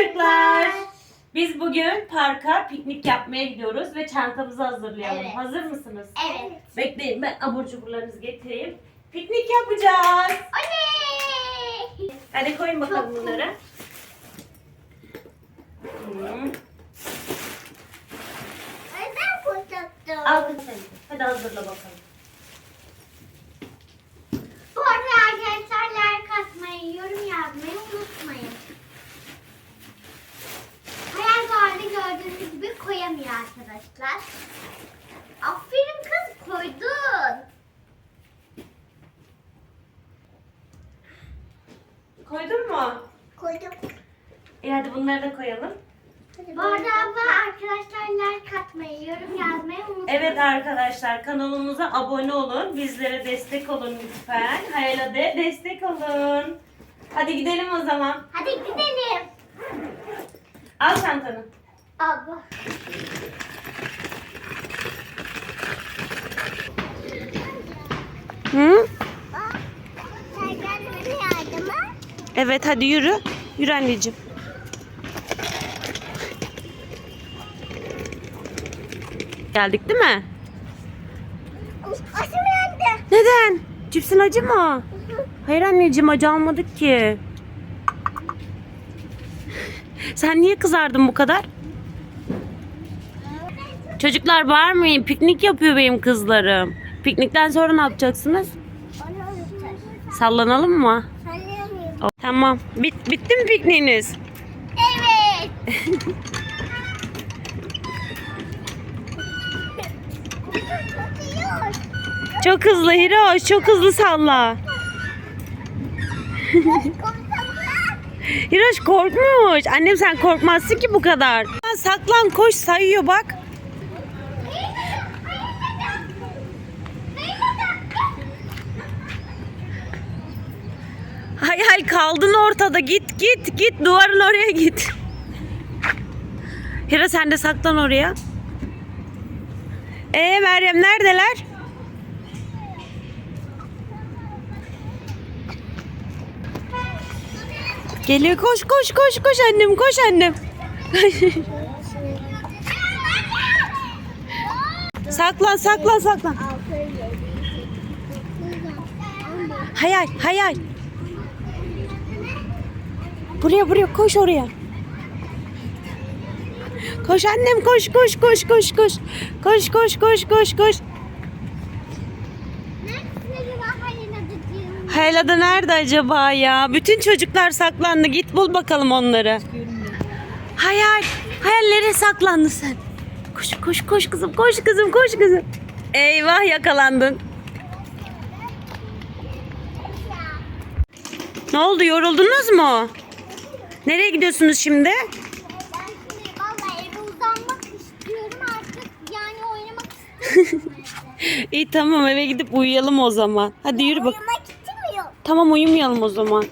çocuklar. Biz bugün parka piknik yapmaya gidiyoruz ve çantamızı hazırlayalım. Evet. Hazır mısınız? Evet. Bekleyin ben abur cuburlarınızı getireyim. Piknik yapacağız. Oley! Hadi koyun bakalım bunları. Hmm. Al kızım. Hadi hazırla bakalım. Bu arada arkadaşlar like atmayı, yorum yazmayı unutmayın. Hayal vardı gördüğünüz gibi koyamıyor arkadaşlar. Aferin kız koydun. Koydun mu? Koydum. İyi hadi bunları da koyalım. Bu arada abla arkadaşlar like atmayı, yorum yazmayı unutmayın. Evet arkadaşlar kanalımıza abone olun. Bizlere destek olun lütfen. Hayal'e de destek olun. Hadi gidelim o zaman. Hadi gidelim. Al çantanı. Abla. Hı? Sen gelmedi yardıma. Evet hadi yürü. Yürü anneciğim. Geldik değil mi? Aşım yandı. Neden? Cipsin acı mı? Hayır anneciğim acı almadık ki. Sen niye kızardın bu kadar? Çocuklar bağırmayın. Piknik yapıyor benim kızlarım. Piknikten sonra ne yapacaksınız? Sallanalım mı? Sanıyorum. O- Tamam. Bit bitti mi pikniğiniz? Evet. Çok hızlı Hiroş. Çok hızlı salla. Hiroş korkmuş. Annem sen korkmazsın ki bu kadar. Lan Saklan koş sayıyor bak. Hay kaldın ortada git git git duvarın oraya git. Hira sen de saklan oraya. Ee Meryem neredeler? Geliyor koş koş koş koş annem koş annem. saklan saklan saklan. Hayal hayal. Buraya buraya koş oraya. Koş annem koş koş koş koş koş. Koş koş koş koş koş. Hayla da nerede acaba ya? Bütün çocuklar saklandı. Git bul bakalım onları. Hayal. Hayal nereye saklandın sen? Koş koş koş kızım. Koş kızım koş kızım. Eyvah yakalandın. Ne oldu yoruldunuz mu? Nereye gidiyorsunuz şimdi? Ben şimdi vallahi eve uzanmak istiyorum artık. Yani oynamak istemiyorum. İyi tamam eve gidip uyuyalım o zaman. Hadi yürü bak. Oynamak istemiyorum. Tamam uyumayalım o zaman.